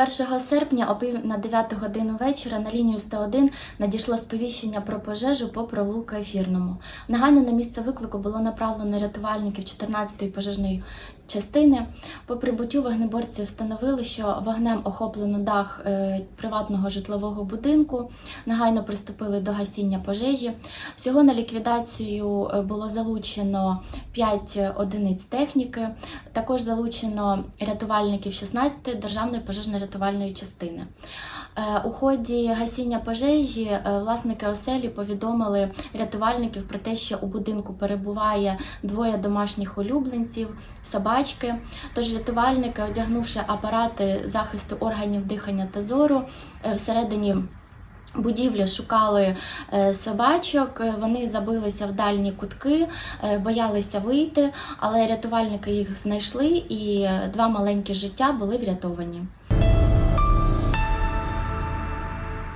1 серпня о пів на 9 годину вечора на лінію 101 надійшло сповіщення про пожежу по провулку Ефірному. Негайно на місце виклику було направлено рятувальників 14-ї пожежної частини. По прибуттю вогнеборці встановили, що вогнем охоплено дах е, приватного житлового будинку. Негайно приступили до гасіння пожежі. Всього на ліквідацію е, було залучено 5 одиниць техніки. Також залучено рятувальників 16-ї державної пожежно-рятувальної частини. Е, У ході гасіння пожежі е, власники оселі повідомили рятувальників про те, що у будинку перебуває двоє домашніх улюбленців, собачки. Тож рятувальники, одягнувши апарати захисту органів дихання та зору, е, всередині будівлі шукали собачок. Вони забилися в дальні кутки, боялися вийти, але рятувальники їх знайшли, і два маленькі життя були врятовані.